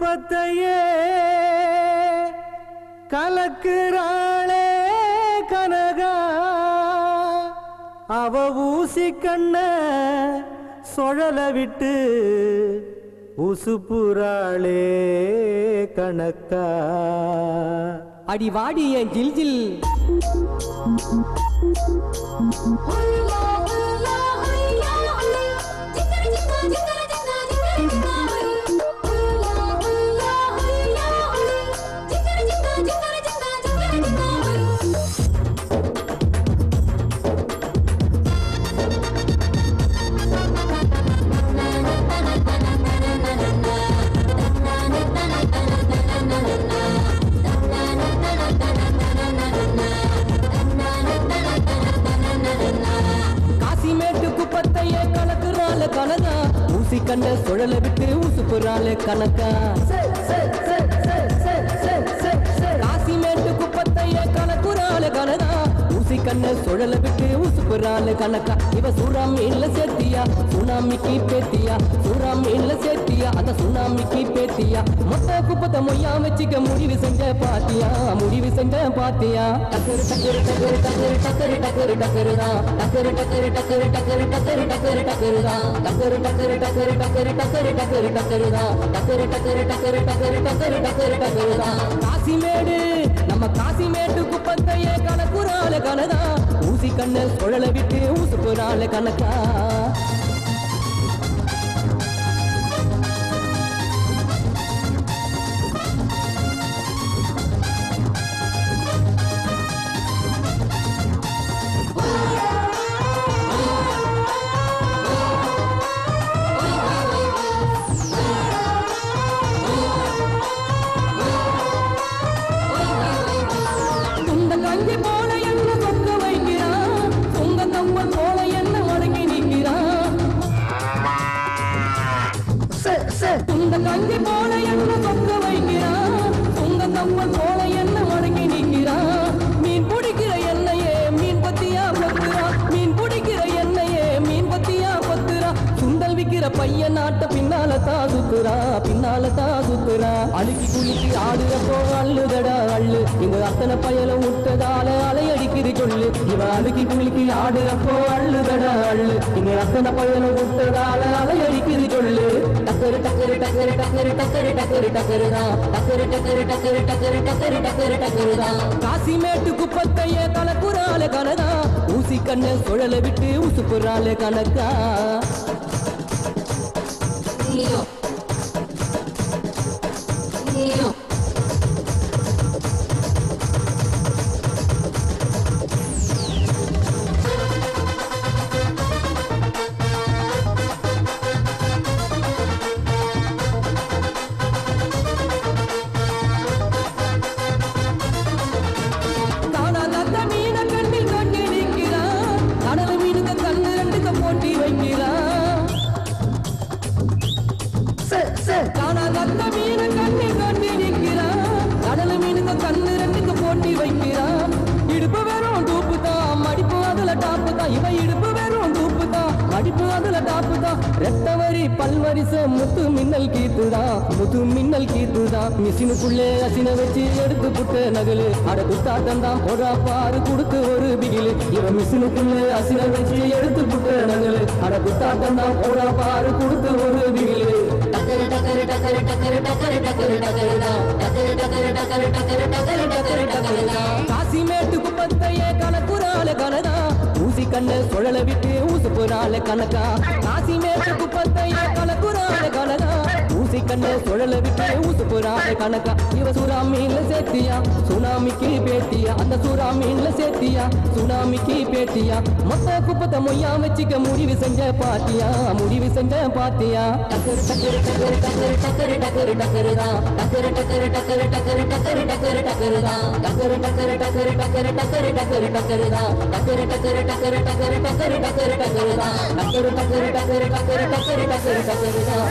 குப்பத்தையே கலக்குறாளே கனகா. அவ ஊசி கண்ண சுழல விட்டு உசுப்புறாளே கணக்கா அடி வாடி என் ஜில் ஜில். குப்பத்தையே கலக்குறாள் கனகா ஊசி கண்ண சுழல விட்டு உசுப்புறாள் கணக்கா? என்ன சுழல விட்டு உசுப்புறாள் கணக்கா இவ சூறா மீன்ல சேர்த்தியா சுனாமிக்கு பேத்தியா சூறா மீன்ல சேர்த்தியா அந்த சுனாமிக்கு பேத்தியா மொத்த குப்பத்தை மொய்யா வச்சுக்க முடிவு செஞ்ச பாத்தியா முடிவு செஞ்ச பாத்தியா டக்கரு டக்கரு டக்கரு டக்கரு டக்கரு டக்கரு டக்கரு தான் டக்கரு டக்கரு டக்கரு டக்கரு டக்கரு டக்கரு டக்கரு தான் டக்கரு டக்கரு டக்கரு டக்கரு டக்கரு டக்கரு டக்கரு தான் டக்கரு டக்கரு டக்கரு டக்கரு டக்கரு டக்கரு டக்கரு தான் காசிமேடு நம்ம காசிமேட்டு குப்பத்தையே கணக்குறால கனதா ஊசி கண்ணு சுழல விட்டு ஊசு ஊசுப்புறால கணக்கா? துண்ட போல என்ன சொக்க வைக்கிறான் உங்க கம்பல் போல என்ன மடங்கி நிற்கிறான் மீன் பிடிக்கிற எண்ணெயே மீன் பத்தியா பத்துரா மீன் பிடிக்கிற எண்ணெயே மீன் பத்தியா பத்துரா சுண்டல் விக்கிற பையன் நாட்ட பின்னால தான் சுத்துறா. பின்னால தான் சுத்துறா. அழுக்கி குளிச்சு ஆடுறப்போ அள்ளுதடா அள்ளு. இந்த அத்தனை பயல விட்டதால அலையடிக்குது சொல்லு இவன் அழுக்கி குளிக்கு ஆடுறப்போ அள்ளுதடா. அள்ளு இந்த அத்தனை பயல விட்டதால அலையடிக்குது சொல்லு டக்கரு டக்கரு டக்கரு டக்கரு டக்கரு டக்கரு டக்கரு தான் டக்கரு டக்கரு டக்கரு டக்கரு டக்கரு டக்கரு டக்கரு தான் காசிமேட்டு குப்பத்தைய கலக்குறால கனதா ஊசி கண்ண சுழல விட்டு உசுப்புறால கணக்கா ரத்தவரி பல்வரிச முத்து மின்னல் கீத்துதான் முத்து மின்னல் கீத்துதான் மிஷினுக்குள்ளே அசின வச்சு எடுத்து புட்ட நகலு அட குத்தா தந்தான் போடா பாரு கொடுத்து ஒரு பிகிலு இவன் மிஷினுக்குள்ளே அசின வச்சு எடுத்து புட்ட நகலு அட குத்தா தந்தான் போடா பாரு கொடுத்து ஒரு பிகிலு டக்கரு டக்கரு டக்கரு டக்கரு டக்கரு டக்கரு டக்கரு தான் டக்கரு டக்கரு டக்கரு டக்கரு டக்கரு டக்கரு டக்கரு தான் காசிமேட்டு குப்பத்தையே கலக்குறால கனதா கண்ணு சுழல விட்டு ஊசு புறால காசி காசிமேட்டு குப்பத்தைய கலக்குறால கலகா ஊசி கண்ண சுழல விட்டு ஊசு புறால கணக்கா இவ சுறா மீன்ல சேர்த்தியா சுனாமிக்கு பேத்தியா அந்த சுறா மீன்ல சேர்த்தியா சுனாமிக்கு பேத்தியா மொத்த குப்பத்தை மொய்யா வச்சுக்க முடிவு செஞ்ச பாத்தியா முடிவு செஞ்ச பாத்தியா டக்கரு டக்கரு டக்கரு டக்கரு டக்கரு டக்கரு டக்கரு தான் டக்கரு டக்கரு டக்கரு டக்கரு டக்கரு டக்கரு டக்கரு தான் டக்கரு டக்கரு டக்கரு டக்கரு டக்கரு டக்கரு டக்கரு தான் டக்கரு டக்கரு டக்கரு டக்கரு டக்கரு டக்கரு டக்கரு தான் டக்கரு டக்கரு டக்கரு டக்கரு டக்கரு டக்கரு டக்கரு தான்